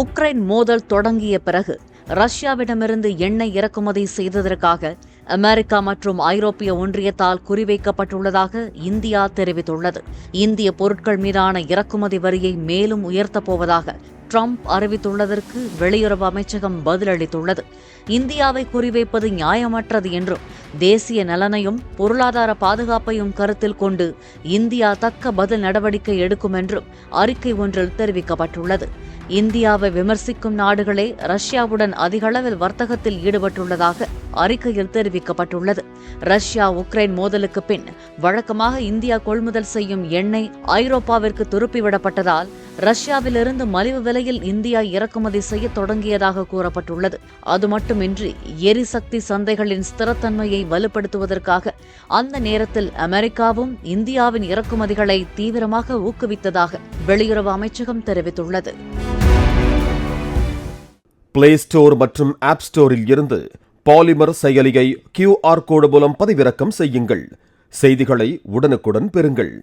Ukraine மோதல் தொடங்கிய பிறகு ரஷ்யாவிடமிருந்து எண்ணெய் இறக்குமதி செய்ததற்காக அமெரிக்கா மற்றும் ஐரோப்பிய ஒன்றியத்தால் குறிவைக்கப்பட்டுள்ளதாக இந்தியா தெரிவித்துள்ளது. இந்திய பொருட்கள் மீதான இறக்குமதி வரியை மேலும் உயர்த்தப் போவதாக ட்ரம்ப் அறிவித்துள்ளதற்கு வெளியுறவு அமைச்சகம் பதிலளித்துள்ளது. இந்தியாவை குறிவைப்பது நியாயமற்றது என்றும் தேசிய நலனையும் பொருளாதார பாதுகாப்பையும் கருத்தில் கொண்டு இந்தியா தக்க பதில் நடவடிக்கை எடுக்கும் என்றும் அறிக்கை ஒன்றில் தெரிவிக்கப்பட்டுள்ளது. இந்தியாவை விமர்சிக்கும் நாடுகளே ரஷ்யாவுடன் அதிகளவில் வர்த்தகத்தில் ஈடுபட்டுள்ளதாக அறிக்கையில் தெரிவிக்கப்பட்டுள்ளது. ரஷ்யா உக்ரைன் மோதலுக்கு பின் வழக்கமாக இந்தியா கொள்முதல் செய்யும் எண்ணெய் ஐரோப்பாவிற்கு திருப்பிவிடப்பட்டதால் ரஷ்யாவிலிருந்து மலிவு விலையில் இந்தியா இறக்குமதி செய்ய தொடங்கியதாக கூறப்பட்டுள்ளது. அது மட்டுமின்றி எரிசக்தி சந்தைகளின் ஸ்திரத்தன்மையை வலுப்படுத்துவதற்காக அந்த நேரத்தில் அமெரிக்காவும் இந்தியாவின் இறக்குமதிகளை தீவிரமாக ஊக்குவித்ததாக வெளியுறவு அமைச்சகம் தெரிவித்துள்ளது. பிளே ஸ்டோர் மற்றும் ஆப் ஸ்டோரில் இருந்து பாலிமர் செயலியை கியூஆர் கோடு மூலம் பதிவிறக்கம் செய்யுங்கள். செய்திகளை உடனுக்குடன் பெறுங்கள்.